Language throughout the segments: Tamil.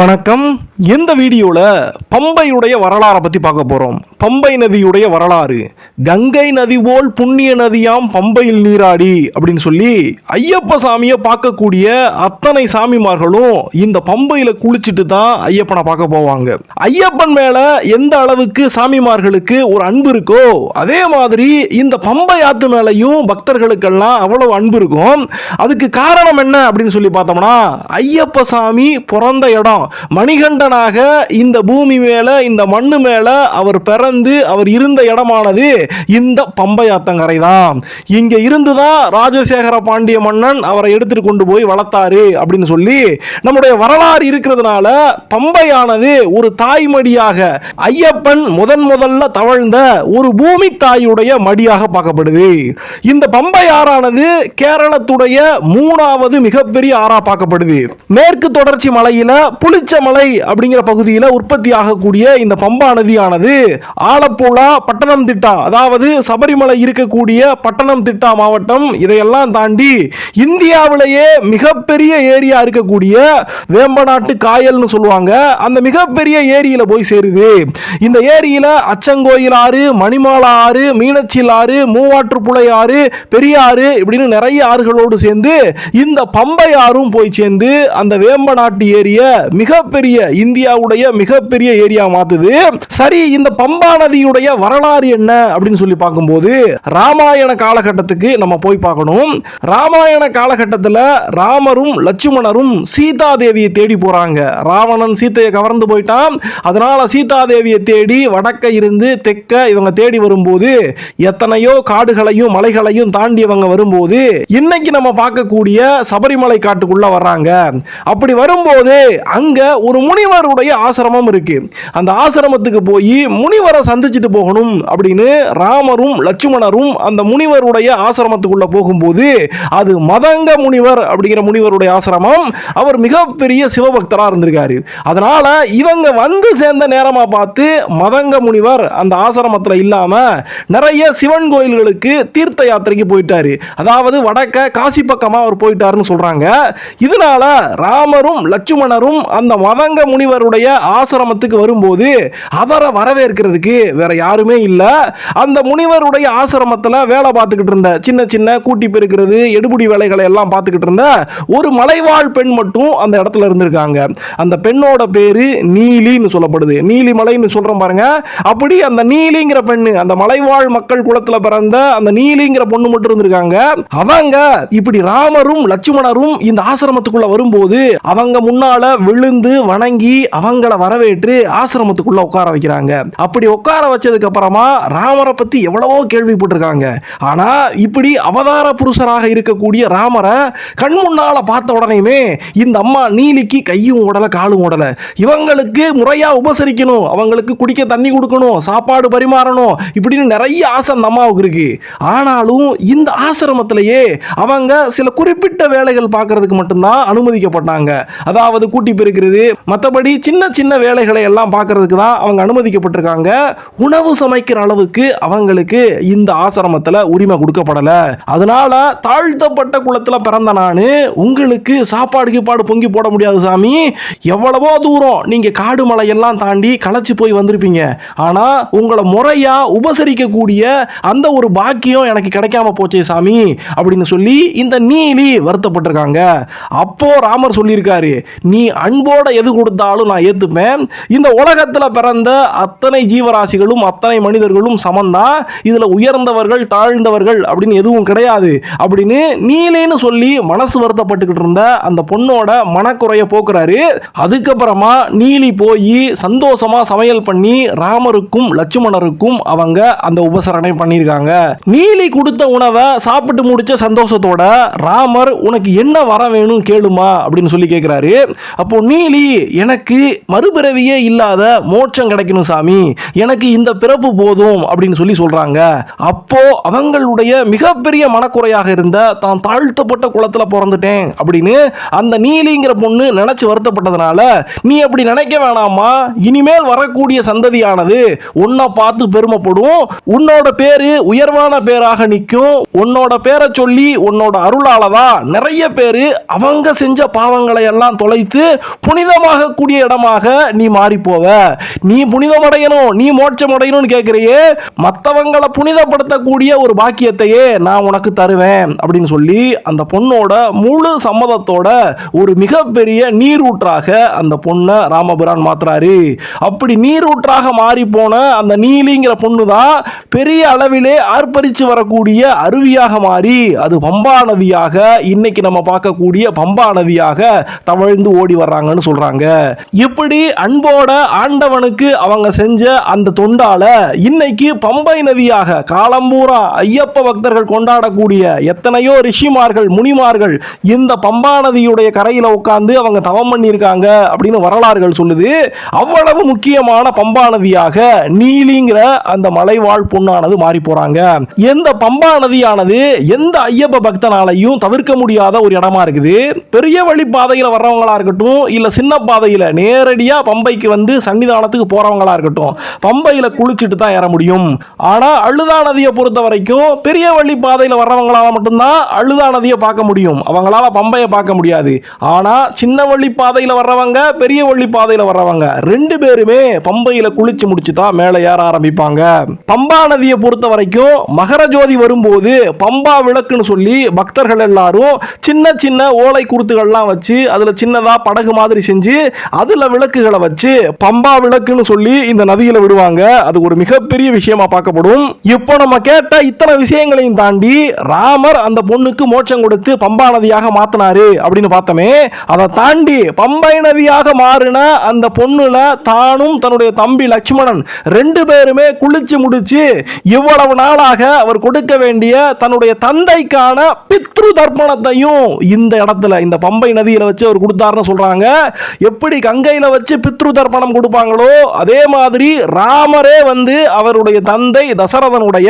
வணக்கம். இந்த வீடியோவில் பம்பையுடைய வரலாறை பற்றி பார்க்க போகிறோம் பம்பை நதியுடைய வரலாறு. கங்கை நதி போல் புண்ணிய நதியாம் பம்பையில் நீராடி அப்படின்னு சொல்லி ஐயப்ப சாமியை பார்க்கக்கூடிய அத்தனை சாமிமார்களும் இந்த பம்பையில் குளிச்சுட்டு தான் ஐயப்பனை பார்க்க போவாங்க. ஐயப்பன் மேலே எந்த அளவுக்கு சாமிமார்களுக்கு ஒரு அன்பு இருக்கோ அதே மாதிரி இந்த பம்பை ஆத்து மேலேயும் பக்தர்களுக்கெல்லாம் அவ்வளவு அன்பு இருக்கும். அதுக்கு காரணம் என்ன அப்படின்னு சொல்லி பார்த்தோம்னா ஐயப்ப சாமி பிறந்த இடம். மணிகண்டனாக இந்த பூமி மேல இந்த மண்ணு மேல அவர் பிறந்து அவர் இருந்த இடமானது இந்த பம்பையாத்தங்கரை தான் இங்க இருந்து தான் ராஜசேகர பாண்டிய மன்னன் அவரை எடுத்துட்டு கொண்டு போய் வளர்த்தாரு அப்படின்னு சொல்லி நம்முடைய வரலாறு இருக்கிறதுனால பம்பையானது ஒரு தாய்மடியாக ஐயப்பன் முதன் முதல்ல தவழ்ந்த ஒரு பூமி தாயுடைய மடியாக பார்க்கப்படுது. இந்த பம்பை ஆறானது கேரளத்துடைய மூணாவது மிகப்பெரிய ஆறா பார்க்கப்படுது. மேற்கு தொடர்ச்சி மலையில புலி புளிச்சமலை அப்படிங்கிற பகுதியில் உற்பத்தி ஆகக்கூடிய இந்த பம்பா நதியானது ஆலப்புழா பட்டணம் திட்டா அதாவது சபரிமலை இருக்கக்கூடிய பட்டணம் திட்டா மாவட்டம். இதையெல்லாம் தாண்டி இந்தியாவிலேயே மிகப்பெரிய ஏரியா இருக்கக்கூடிய வேம்பநாட்டு காயல்னு சொல்லுவாங்க. அந்த மிகப்பெரிய ஏரியில போய் சேருது. இந்த ஏரியில அச்சங்கோயில் ஆறு மணிமாலா ஆறு மீனச்சில் ஆறு மூவாற்றுப்புழை ஆறு பெரியாறு இப்படின்னு நிறைய ஆறுகளோடு சேர்ந்து இந்த பம்பை ஆறும் போய் சேர்ந்து அந்த வேம்பநாட்டு ஏரியை மிகப்பெரிய இந்தியாவுடைய மிகப்பெரிய ஏரியா மாத்துது. சரி இந்த பம்பா நதியுடைய வரலாறு என்ன அப்படின்னு சொல்லி பார்க்கும்போது ராமாயண காலகட்டத்துக்கு நம்ம போய் பார்க்கணும். ராமாயண காலகட்டத்தில் ராமரும் லட்சுமணரும் சீதா தேவியை தேடி போறாங்க. ராவணன் சீத்தையை கவர்ந்து போயிட்டான். அதனால சீதா தேவியை தேடி வடக்க இருந்து தெற்க இவங்க தேடி வரும்போது எத்தனையோ காடுகளையும் மலைகளையும் தாண்டி இவங்க வரும்போது இன்னைக்கு நம்ம பார்க்கக்கூடிய சபரிமலை காட்டுக்குள்ள வர்றாங்க. அப்படி வரும்போது அங்க ஒரு முனிவருடைய ஆசிரமம் இருக்கு. அந்த ஆசிரமத்துக்கு போய் முனிவரை சந்திச்சுட்டு போகணும் அப்படின்னு ராமரும் லட்சுமணரும் அந்த முனிவருடைய ஆசிரமத்துக்குள்ள போகும்போது அது மதங்க முனிவர் அப்படிங்கிற முனிவருடைய ஆசிரமம். அவர் மிகப்பெரிய சிவபக்தரா இருந்திருக்காரு. அதனால இவங்க வந்து சேர்ந்த நேரமா பார்த்து மதங்க முனிவர் அந்த ஆசிரமத்தில் இல்லாம நிறைய சிவன் கோயில்களுக்கு தீர்த்த யாத்திரைக்கு போயிட்டாரு. அதாவது வடக்க காசி பக்கமா அவர் போயிட்டாருன்னு சொல்றாங்க. இதனால ராமரும் லட்சுமணரும் அந்த அந்த மதங்க முனிவருடைய ஆசிரமத்துக்கு வரும்போது அவரை வரவேற்கிறதுக்கு வேற யாருமே இல்லை. அந்த முனிவருடைய ஆசிரமத்தில் வேலை பார்த்துக்கிட்டு இருந்த சின்ன சின்ன கூட்டி பெருக்கிறது எடுபடி வேலைகளை எல்லாம் பார்த்துக்கிட்டு இருந்த ஒரு மலைவாழ் பெண் மட்டும் அந்த இடத்துல இருந்திருக்காங்க. அந்த பெண்ணோட பேரு நீலின்னு சொல்லப்படுது. நீலிமலைன்னு சொல்றோம் பாருங்க. அப்படி அந்த நீலிங்கிற பெண்ணு அந்த மலைவாழ் மக்கள் குளத்தில் பிறந்த அந்த நீலிங்கிற பொண்ணு மட்டும் இருந்திருக்காங்க. அவங்க இப்படி ராமரும் லட்சுமணரும் இந்த ஆசிரமத்துக்குள்ள வரும்போது அவங்க முன்னால விழுந்து வணங்கி அவங்கள வரவேற்று ஆசிரமத்துக்குள்ள உட்கார வைக்கிறாங்க. அப்படி உட்கார வச்சதுக்கு அப்புறமா ராமரை பத்தி எவ்வளவோ கேள்விப்பட்டிருக்காங்க. ஆனா இப்படி அவதார புருஷராக இருக்கக்கூடிய ராமரை கண் முன்னால பார்த்த உடனேயுமே இந்த அம்மா நீலிக்கு கையும் உடல காலும் உடல இவங்களுக்கு முறையா உபசரிக்கணும் அவங்களுக்கு குடிக்க தண்ணி கொடுக்கணும் சாப்பாடு பரிமாறணும் இப்படின்னு நிறைய ஆசை அந்த அம்மாவுக்கு இருக்கு. ஆனாலும் இந்த ஆசிரமத்திலேயே அவங்க சில குறிப்பிட்ட வேலைகள் பார்க்கறதுக்கு மட்டும்தான் அனுமதிக்கப்பட்டாங்க. அதாவது கூட்டி இருக்கிறது. மற்றபடி சின்ன சின்ன வேலைகளை எல்லாம் பார்க்கறதுக்கு தான் அவங்க அனுமதிக்கப்பட்டிருக்காங்க. உணவு சமைக்கிற அளவுக்கு அவங்களுக்கு இந்த ஆசிரமத்தில் உரிமை கொடுக்கப்படலை. அதனால தாழ்த்தப்பட்ட குளத்தில் பிறந்த நான் உங்களுக்கு சாப்பாடு கீப்பாடு பொங்கி போட முடியாது சாமி. எவ்வளவோ தூரம் நீங்க காடு மலையெல்லாம் தாண்டி களைச்சு போய் வந்திருப்பீங்க. ஆனா உங்களை முறையா உபசரிக்கக்கூடிய அந்த ஒரு பாக்கியம் எனக்கு கிடைக்காம போச்சே சாமி அப்படின்னு சொல்லி இந்த நீலி வருத்தப்பட்டிருக்காங்க. அப்போ ராமர் சொல்லியிருக்காரு நீ அன்போட எது கொடுத்தாலும் நான் ஏத்துப்பேன். இந்த உலகத்துல பிறந்த அத்தனை ஜீவராசிகளும் அத்தனை மனிதர்களும் சமந்தான் இதுல உயர்ந்தவர்கள் தாழ்ந்தவர்கள் அப்படின்னு எதுவும் கிடையாது. அப்படின்னு நீலின்னு சொல்லி மனசு வருத்தப்பட்டுக்கிட்டு இருந்த அந்த பொண்ணோட மனக்குறைய போக்குறாரு. அதுக்கப்புறமா நீலி போய் சந்தோஷமா சமையல் பண்ணி ராமருக்கும் லட்சுமணருக்கும் அவங்க அந்த உபசரணை பண்ணியிருக்காங்க. நீலி கொடுத்த உணவை சாப்பிட்டு முடிச்ச சந்தோஷத்தோட ராமர் உனக்கு என்ன வர வேணும் கேளுமா? அப்படின்னு சொல்லி கேட்கிறாரு அப்போ நீலி எனக்கு மறுபிறவியே இல்லாத மோட்சம் கிடைக்கணும் சாமி. எனக்கு இந்த பிறப்பு போதும் அப்படின்னு சொல்லி சொல்றாங்க. அப்போ அவங்களுடைய மிகப்பெரிய மனக்குறையாக இருந்த தான் தாழ்த்தப்பட்ட குளத்துல பிறந்துட்டேன் அப்படின்னு அந்த நீலிங்கிற பொண்ணு நினைச்சு வருத்தப்பட்டதுனால நீ அப்படி நினைக்க வேணாமா இனிமேல் வரக்கூடிய சந்ததியானது உன்னை பார்த்து பெருமைப்படும். உன்னோட பேரு உயர்வான பேராக நிற்கும். உன்னோட பேரை சொல்லி உன்னோட அருளால தான் நிறைய பேர் அவங்க செஞ்ச பாவங்களை எல்லாம் தொலைத்து புனிதமாக கூடிய இடமாக நீ மாறி போவ நீ புனிதமடையணும் நீ மோட்சம் அடையணும்னு கேட்கிறியே மற்றவங்களை புனிதப்படுத்தக்கூடிய ஒரு பாக்கியத்தையே நான் உனக்கு தருவேன் அப்படின்னு சொல்லி அந்த பொண்ணோட முழு சம்மதத்தோட ஒரு மிகப்பெரிய நீரூற்றாக அந்த பொண்ணை ராமபுரான் மாத்துறாரு. அப்படி நீரூற்றாக மாறி போன அந்த நீலிங்கிற பொண்ணு தான் பெரிய அளவிலே ஆர்ப்பரித்து வரக்கூடிய அருவியாக மாறி அது பம்பா நதியாக இன்னைக்கு நம்ம பார்க்கக்கூடிய பம்பா நதியாக தவழ்ந்து ஓடி வர்றாங்க. வர்றாங்கன்னு சொல்றாங்க. இப்படி அன்போட ஆண்டவனுக்கு அவங்க செஞ்ச அந்த தொண்டால இன்னைக்கு பம்பை நதியாக காலம்பூரா ஐயப்ப பக்தர்கள் கொண்டாடக்கூடிய எத்தனையோ ரிஷிமார்கள் முனிமார்கள் இந்த பம்பா நதியுடைய கரையில உட்கார்ந்து அவங்க தவம் பண்ணியிருக்காங்க அப்படின்னு வரலாறுகள் சொல்லுது. அவ்வளவு முக்கியமான பம்பா நதியாக நீலிங்கிற அந்த மலைவாழ் பொண்ணானது மாறி போறாங்க. எந்த பம்பா நதியானது எந்த ஐயப்ப பக்தனாலையும் தவிர்க்க முடியாத ஒரு இடமா இருக்குது. பெரிய வழி பாதையில் வர்றவங்களா இருக்கட்டும் இல்ல சின்ன பாதையில நேரடியா பம்பைக்கு வந்து சன்னிதானத்துக்கு போறவங்களா இருக்கட்டும் பம்பையில குளிச்சுட்டு தான் ஏற முடியும். ஆனா அழுதா நதியை பொறுத்த வரைக்கும் பெரிய வழி பாதையில வர்றவங்களால மட்டும்தான் அழுதா நதியை பார்க்க முடியும். அவங்களால பம்பையை பார்க்க முடியாது. ஆனா சின்ன வழி பாதையில வர்றவங்க பெரிய வழி பாதையில வர்றவங்க ரெண்டு பேருமே பம்பையில குளிச்சு முடிச்சு தான் மேலே ஏற ஆரம்பிப்பாங்க. பம்பா நதியை பொறுத்த வரைக்கும் மகர ஜோதி வரும்போது பம்பா விளக்குன்னு சொல்லி பக்தர்கள் எல்லாரும் சின்ன சின்ன ஓலை குருத்துகள்லாம் வச்சு அதுல சின்னதா படகு மாதிரி செஞ்சு அதில் விளக்குகளை வச்சு பம்பா விளக்குன்னு சொல்லி இந்த நதியில் விடுவாங்க. அது ஒரு மிகப்பெரிய விஷயமா பார்க்கப்படும். இப்போ நம்ம கேட்ட இத்தனை விஷயங்களையும் தாண்டி ராமர் அந்த பொண்ணுக்கு மோட்சம் கொடுத்து பம்பா நதியாக மாத்தினாரு அப்படின்னு பார்த்தோமே அதை தாண்டி பம்பை நதியாக மாறின அந்த பொண்ணுல தானும் தன்னுடைய தம்பி லட்சுமணன் ரெண்டு பேருமே குளிச்சு முடிச்சு இவ்வளவு நாளாக அவர் கொடுக்க வேண்டிய தன்னுடைய தந்தைக்கான பித்ரு தர்ப்பணத்தையும் இந்த இடத்துல இந்த பம்பை நதியில வச்சு அவர் கொடுத்தாருன்னு சொல்றாங்க. எப்படி கங்கையில் வச்சு பித்ரு தர்ப்பணம் கொடுப்பாங்களோ அதே மாதிரி ராமரே வந்து அவருடைய தந்தை தசரதனுடைய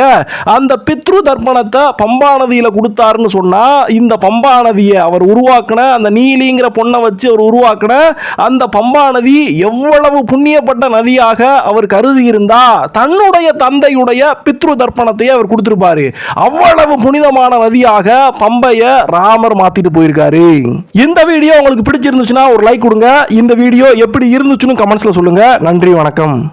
அந்த பித்ரு தர்ப்பணத்தை பம்பா நதியில கொடுத்தாருன்னு சொன்னா இந்த பம்பா நதியை அவர் உருவாக்கின அந்த நீலிங்கிற பொண்ணை வச்சு அவர் உருவாக்கின அந்த பம்பா நதி எவ்வளவு புண்ணியப்பட்ட நதியாக அவர் கருதி இருந்தா தன்னுடைய தந்தையுடைய பித்ரு தர்ப்பணத்தை அவர் கொடுத்திருப்பாரு. அவ்வளவு புனிதமான நதியாக பம்பைய ராமர் மாத்திட்டு போயிருக்காரு. இந்த வீடியோ உங்களுக்கு பிடிச்சிருந்துச்சுன்னா ஒரு லைக் கொடுங்க. இந்த வீடியோ எப்படி இருந்துச்சுன்னு கமெண்ட்ஸ்ல சொல்லுங்க. நன்றி வணக்கம்.